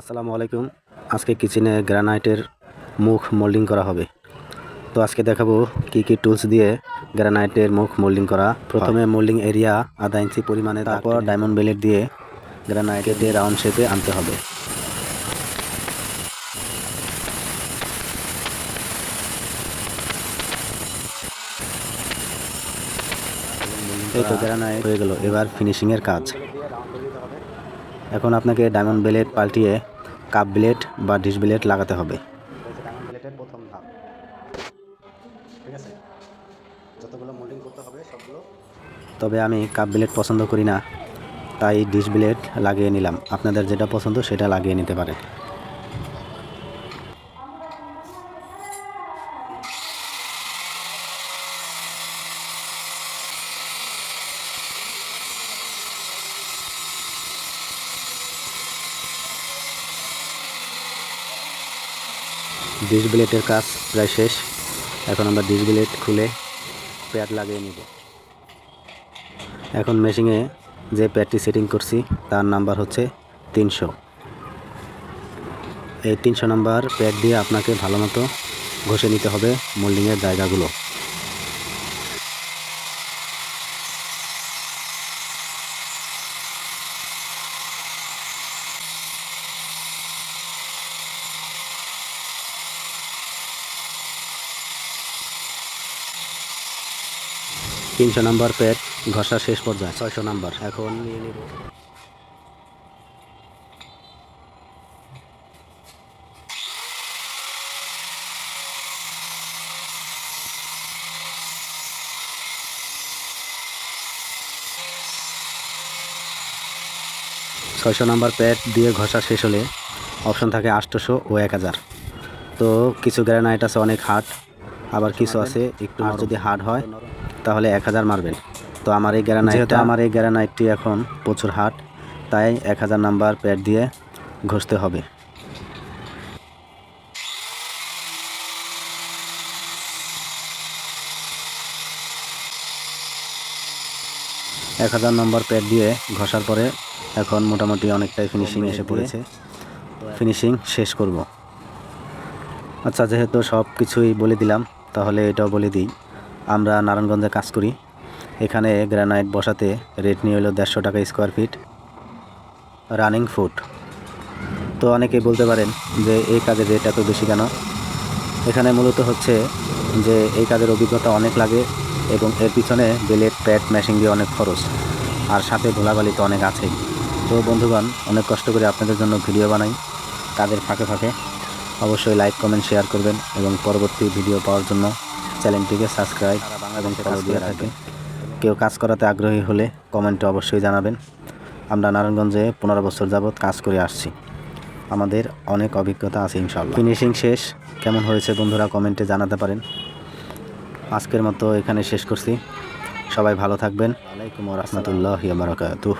আসসালামু আলাইকুম। আজকে কিচেনে গ্রানাইটের মুখ মোল্ডিং করা হবে। তো আজকে দেখাবো কি কি টুলস দিয়ে গ্রানাইটের মুখ মোল্ডিং করা। প্রথমে মোল্ডিং এরিয়া আধা ইঞ্চি পরিমাণে তারপর ডায়মন্ড বেলেট দিয়ে গ্রানাইট কেটে রাউন্ড শেপে আনতে হবে। এই তো গ্রানাইট হয়ে গেল। এবার ফিনিশিংয়ের কাজ। এখন আপনাকে ডায়মন্ড ব্লেড পাল্টিয়ে কাপ ব্লেড বা ডিশ ব্লেড লাগাতে হবে। তবে আমি কাপ ব্লেড পছন্দ করি না, তাই ডিশ ব্লেড লাগিয়ে নিলাম। আপনাদের যেটা পছন্দ সেটা লাগিয়ে নিতে পারেন। ডিশ ব্লেটের কাজ প্রায় শেষ। এখন আমরা ডিশ ব্লেট খুলে প্যাড লাগিয়ে নিব। এখন মেশিনে যে প্যাডটি সেটিং করছি, তার নাম্বার হচ্ছে তিনশো। এই তিনশো নাম্বার প্যাড দিয়ে আপনাকে ভালো মতো ঘষে নিতে হবে মোল্ডিংয়ের জায়গাগুলো। তিনশো নাম্বার প্যাড ঘষা শেষ পর্যায়ে ছয়শো নাম্বার। এখন নিয়ে নিব। ছয়শো নাম্বার প্যাড দিয়ে ঘষা শেষ হলে অপশন থাকে আটশোশো ও এক হাজার। তো কিছু গ্রানাইট আছে অনেক হার্ড। আবার কিছু আছে একটু যদি হার্ড হয় তাহলে এক হাজার মারবেন। তো আমার এই গ্রানাইট যেহেতু আমার এই গ্রানাইটটি এখন প্রচুর হার্ড তাই এক হাজার নাম্বার প্যাড দিয়ে ঘষতে হবে। এক হাজার নম্বর প্যাড দিয়ে ঘষার পরে এখন মোটামুটি অনেকটাই ফিনিশিং এসে পড়েছে। ফিনিশিং শেষ করব। আচ্ছা যেহেতু সব কিছুই বলে দিলাম তাহলে এটাও বলে দিই। আমরা নারায়ণগঞ্জে কাজ করি। এখানে গ্রানাইট বসাতে রেট নিয়ে হলো দেড়শো টাকা স্কোয়ার ফিট রানিং ফুট তো অনেকেই বলতে পারেন যে এই কাজের রেট এত বেশি কেন? এখানে মূলত হচ্ছে যে এই কাজের অভিজ্ঞতা অনেক লাগে এবং এর পিছনে বেলেট প্যাড মেশিন দিয়ে অনেক খরচ। আর সাথে ধুলাবালি তো অনেক আছেই। তো বন্ধুগণ, অনেক কষ্ট করে আপনাদের জন্য ভিডিও বানাই কাজের ফাঁকে ফাঁকে। অবশ্যই লাইক কমেন্ট শেয়ার করবেন এবং পরবর্তী ভিডিও পাওয়ার জন্য চ্যানেলটিকে সাবস্ক্রাইব এবং ফলো দিয়ে রাখবেন কেউ কাজ করাতে আগ্রহী হলে কমেন্টে অবশ্যই জানাবেন। আমরা নারায়ণগঞ্জে পনেরো বছর যাবৎ কাজ করে আসছি। আমাদের অনেক অভিজ্ঞতা আছে ইনশাল্লাহ ফিনিশিং শেষ। কেমন হয়েছে বন্ধুরা কমেন্টে জানাতে পারেন। আজকের মতো এখানে শেষ করছি। সবাই ভালো থাকবেন। আলাইকুম রহমতুল্লাহ বারকাতুহ।